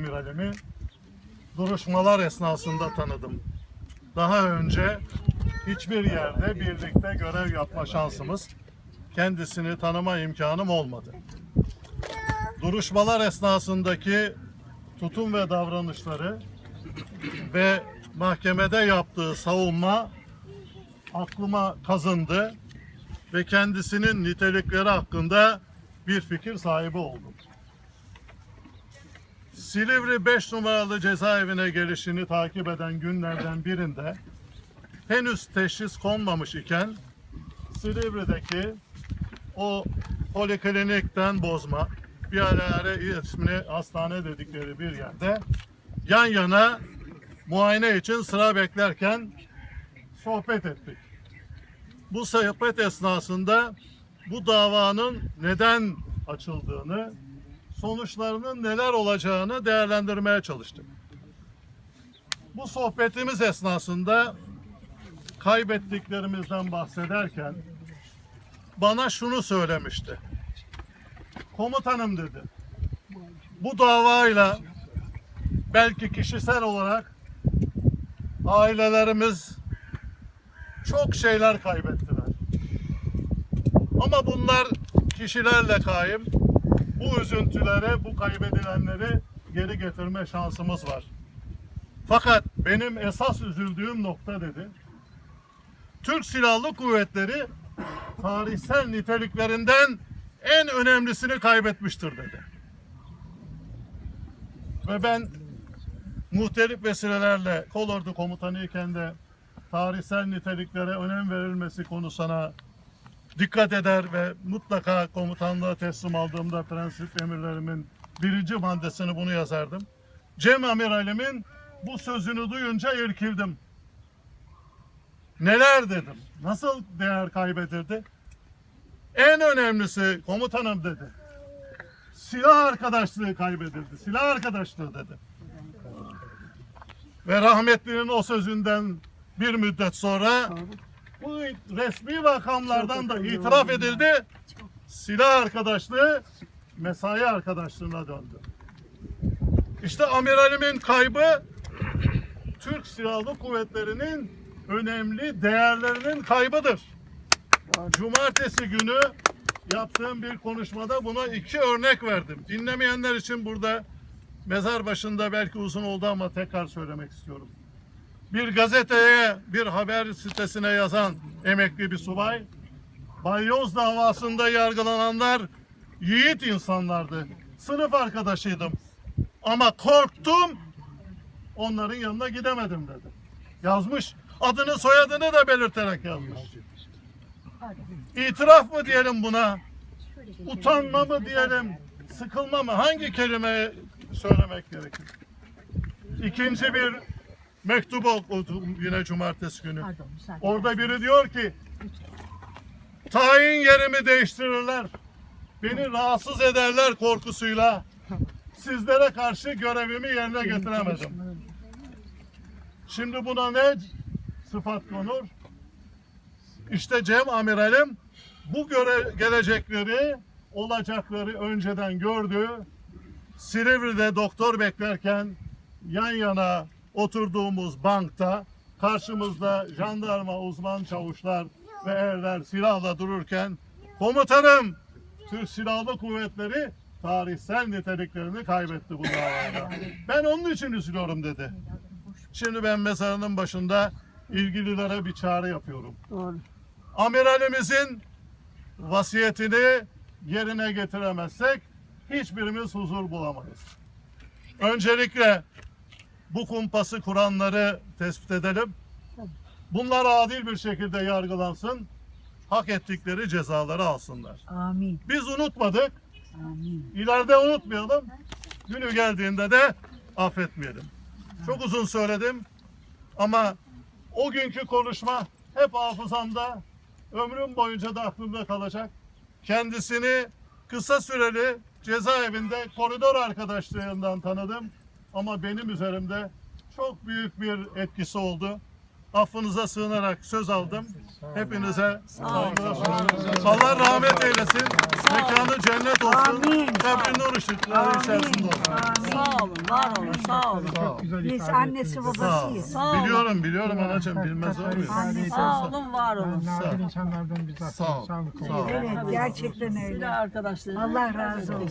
amiralimi duruşmalar esnasında tanıdım. Daha önce hiçbir yerde birlikte görev yapma şansımız, kendisini tanıma imkanım olmadı. Duruşmalar esnasındaki tutum ve davranışları ve mahkemede yaptığı savunma aklıma kazındı ve kendisinin nitelikleri hakkında bir fikir sahibi oldum. Silivri 5 numaralı cezaevine gelişini takip eden günlerden birinde henüz teşhis konmamış iken Silivri'deki o poliklinikten bozma bir ara ismini hastane dedikleri bir yerde yan yana muayene için sıra beklerken sohbet ettik. Bu sohbet esnasında bu davanın neden açıldığını, sonuçlarının neler olacağını değerlendirmeye çalıştık. Bu sohbetimiz esnasında kaybettiklerimizden bahsederken bana şunu söylemişti. Komutanım dedi. Bu davayla belki kişisel olarak ailelerimiz çok şeyler kaybettiler. Ama bunlar kişilerle kaim. Bu üzüntüleri, bu kaybedilenleri geri getirme şansımız var. Fakat benim esas üzüldüğüm nokta dedi. Türk Silahlı Kuvvetleri tarihsel niteliklerinden en önemlisini kaybetmiştir dedi. Ve ben muhtelif vesilelerle kolordu komutanıyken de tarihsel niteliklere önem verilmesi konusuna dikkat eder ve mutlaka komutanlığa teslim aldığımda prensip emirlerimin birinci maddesini bunu yazardım. Cem amiralimin bu sözünü duyunca irkildim. Neler dedim? Nasıl değer kaybedildi? En önemlisi komutanım dedi. Silah arkadaşlığı kaybedildi. Silah arkadaşlığı dedi. Ve rahmetlinin o sözünden bir müddet sonra bu resmi rakamlardan da itiraf edildi. Silah arkadaşlığı mesai arkadaşlığına döndü. İşte amiralimin kaybı Türk Silahlı Kuvvetleri'nin önemli değerlerinin kaybıdır. Cumartesi günü yaptığım bir konuşmada buna iki örnek verdim. Dinlemeyenler için burada mezar başında belki uzun oldu ama tekrar söylemek istiyorum. Bir gazeteye, bir haber sitesine yazan emekli bir subay, balyoz davasında yargılananlar yiğit insanlardı. Sınıf arkadaşıydım. Ama korktum, onların yanına gidemedim dedi. Yazmış, adını soyadını da belirterek yazmış. İtiraf mı diyelim buna? Utanma mı diyelim? Sıkılma mı? Hangi kelime söylemek gerekir? İkinci bir mektup okudum yine cumartesi günü. Pardon müsaade. Orada biri diyor ki tayin yerimi değiştirirler. Beni rahatsız ederler korkusuyla. Sizlere karşı görevimi yerine getiremedim. Şimdi buna ne sıfat konur? İşte Cem amiralim bu göre gelecekleri, olacakları önceden gördü. Silivri'de doktor beklerken yan yana oturduğumuz bankta karşımızda jandarma uzman çavuşlar ve erler silahla dururken komutanım Türk Silahlı Kuvvetleri tarihsel niteliklerini kaybetti bu davada. Ben onun için üzülüyorum dedi. Şimdi ben mezarının başında ilgililere bir çağrı yapıyorum. Doğru. Amiralimizin vasiyetini yerine getiremezsek hiçbirimiz huzur bulamayız. Öncelikle bu kumpası kuranları tespit edelim. Bunlar adil bir şekilde yargılansın. Hak ettikleri cezaları alsınlar. Amin. Biz unutmadık. Amin. İleride unutmayalım. Günü geldiğinde de affetmeyelim. Çok uzun söyledim ama o günkü konuşma hep hafızamda, ömrüm boyunca da aklımda kalacak. Kendisini kısa süreli cezaevinde koridor arkadaşlığından tanıdım ama benim üzerimde çok büyük bir etkisi oldu. affınıza sığınarak söz aldım. Hepinize saygılar sunuyorum. Allah rahmet eylesin. Mekanı cennet olsun. Kabri nur ışıkları içerisinde olsun. Sağ olun, var olun, sağ olun. Biz annesi babasıyız. Sağ olun. Biliyorum biliyorum anacığım bilmez olur muyum? Sağ olun, var olun. Nadir insanlardan bizzat Sağ ol. sağlık Sağ ol. Evet gerçekten öyle. Silah arkadaşları. Allah razı olsun.